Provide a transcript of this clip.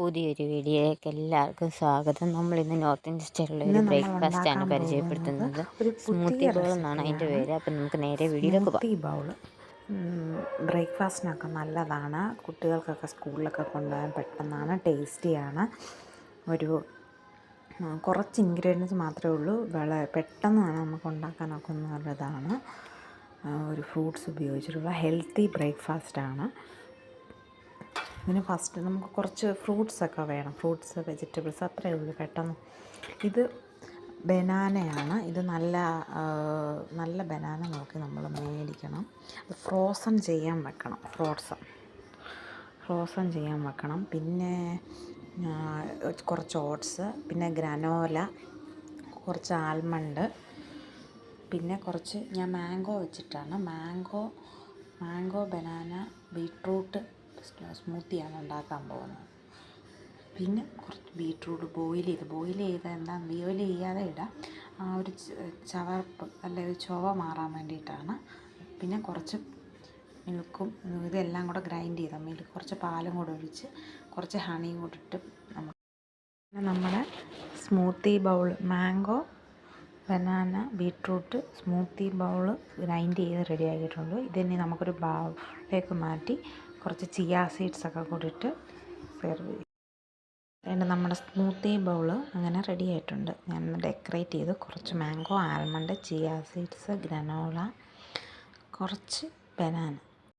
പുതിയൊരു വീഡിയോയിലേക്ക് എല്ലാവർക്കും സ്വാഗതം. നമ്മൾ ഇന്ന് നോർത്ത് ഇന്ത്യൻ സ്റ്റൈലുള്ള ഒരു ബ്രേക്ക്ഫാസ്റ്റ് ആണ് പരിചയപ്പെടുത്തുന്നത്. സ്മൂത്തി ബൗൾ എന്നാണ് അതിന്റെ പേര്. അപ്പം നമുക്ക് നേരെ വീഡിയോയിലേക്ക് പോകാം. ബൗൾ ബ്രേക്ക്ഫാസ്റ്റിനൊക്കെ നല്ലതാണ്. കുട്ടികൾക്കൊക്കെ സ്കൂളിലൊക്കെ കൊണ്ടുപോകാൻ പെട്ടെന്നാണ് ടേസ്റ്റിയാണ്. ഒരു കുറച്ച് ഇൻഗ്രീഡിയൻസ് മാത്രമേ ഉള്ളൂ. വളരെ പെട്ടെന്നാണ് നമുക്ക് ഉണ്ടാക്കാനൊക്കെ നല്ലതാണ്. ഒരു ഫ്രൂട്ട്സ് ഉപയോഗിച്ചിട്ടുള്ള ഹെൽത്തി ബ്രേക്ക്ഫാസ്റ്റാണ് ഇതിന് ഫസ്റ്റ് നമുക്ക് കുറച്ച് ഫ്രൂട്ട്സൊക്കെ വേണം. ഫ്രൂട്ട്സ് വെജിറ്റബിൾസ് അത്രയേ ഉള്ളൂ പെട്ടെന്ന് ഇത് ബനാനയാണ്. ഇത് നല്ല നല്ല ബനാന നോക്കി നമ്മൾ മേടിക്കണം. അത് ഫ്രോസൺ ചെയ്യാൻ വെക്കണം. ഫ്രോസൺ ഫ്രോസൺ ചെയ്യാൻ വെക്കണം. പിന്നെ കുറച്ച് ഓട്സ് പിന്നെ ഗ്രനോല കുറച്ച് ആൽമണ്ട് പിന്നെ കുറച്ച് ഞാൻ മാംഗോ വെച്ചിട്ടാണ്. മാംഗോ മാംഗോ ബനാന ബീട്രൂട്ട് സ്മൂത്തിയാണ് ഉണ്ടാക്കാൻ പോകുന്നത്. പിന്നെ കുറച്ച് ബീട്രൂട്ട് ബോയിൽ ചെയ്ത് ബോയിൽ ചെയ്ത് എന്താ ബോയിൽ ചെയ്യാതെ ഇടാം. ആ ഒരു ചവർപ്പ് അല്ലെ ഒരു ചുവ മാറാൻ വേണ്ടിയിട്ടാണ്. പിന്നെ കുറച്ച് മിൽക്കും ഇതെല്ലാം കൂടെ ഗ്രൈൻഡ് ചെയ്ത മിൽക്ക് കുറച്ച് പാലും കൂടെ ഒഴിച്ച് കുറച്ച് ഹണിയും കൂടെ ഇട്ട് നമ്മൾ പിന്നെ നമ്മുടെ smoothie bowl mango banana beetroot smoothie bowl grind ചെയ്ത് റെഡി ആക്കിയിട്ടുണ്ട്. ഇതന്നെ നമുക്കൊരു ബൗളിലേക്ക് മാറ്റി കുറച്ച് ചിയാ സീഡ്സ് ഒക്കെ കൂടിയിട്ട് സെർവ് ചെയ്യും. അതുകൊണ്ട് നമ്മുടെ സ്മൂത്തി ബൗൾ അങ്ങനെ റെഡി ആയിട്ടുണ്ട്. ഞാൻ ഡെക്കറേറ്റ് ചെയ്ത് കുറച്ച് mango almond chia seeds granola കുറച്ച് ബനാന